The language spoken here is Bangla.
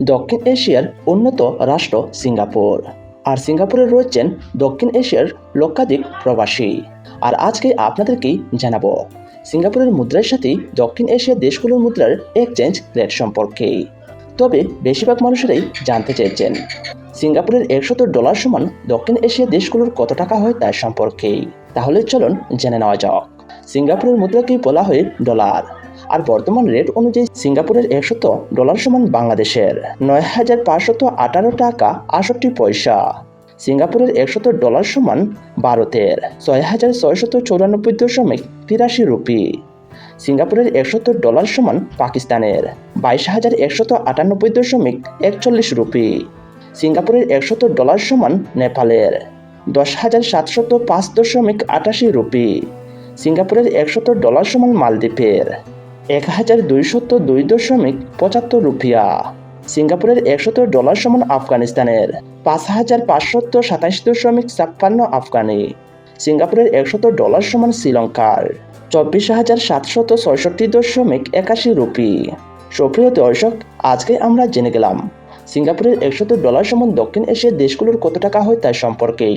দক্ষিণ এশিয়ার উন্নত রাষ্ট্র সিঙ্গাপুর। আর সিঙ্গাপুরে রয়েছেন দক্ষিণ এশিয়ার লক্ষাধিক প্রবাসী। আর আজকে আপনাদেরকেই জানাব, সিঙ্গাপুরের মুদ্রার সাথে দক্ষিণ এশিয়ার দেশগুলোর মুদ্রার এক্সচেঞ্জ রেট সম্পর্কে। তবে বেশিরভাগ মানুষেরাই জানতে চেয়েছেন, সিঙ্গাপুরের একশত ডলার সমান দক্ষিণ এশিয়া দেশগুলোর কত টাকা হয় তার সম্পর্কে। তাহলে চলুন জেনে নেওয়া যাক, সিঙ্গাপুরের মুদ্রাকেই বলা হয় ডলার। আর বর্তমান রেট অনুযায়ী সিঙ্গাপুরের একশত ডলার সমান বাংলাদেশের। নয় হাজার পাঁচশত আঠারো টাকা আটষট্টি পয়সা। সিঙ্গাপুরের একশত ডলার সমান ভারতের। ছয় হাজার ছয়শত চৌরানব্বই দশমিক তিরাশি রুপি। সিঙ্গাপুরের একশত ডলার সমান পাকিস্তানের। বাইশ হাজার একশত আটানব্বই দশমিক একচল্লিশ রুপি। সিঙ্গাপুরের একশত ডলার সমান নেপালের। দশ হাজার সাতশত পাঁচ দশমিক আটাশি রুপি। সিঙ্গাপুরের একশত ডলার সমান মালদ্বীপের। এক হাজার দুইশত দুই দশমিক পঁচাত্তর রুপিয়া। সিঙ্গাপুরের একশত ডলার সমান আফগানিস্তানের। পাঁচ হাজার পাঁচশত সাতাইশ দশমিক ছাপ্পান্ন আফগানি। সিঙ্গাপুরের একশত ডলার সমান শ্রীলঙ্কার। চব্বিশ হাজার সাতশত ছয়ষট্টি দশমিক একাশি রুপি। সুপ্রিয় দর্শক, আজকে আমরা জেনে গেলাম, সিঙ্গাপুরের একশত ডলার সমান দক্ষিণ এশিয়ার দেশগুলোর কত টাকা হয় তার সম্পর্কেই।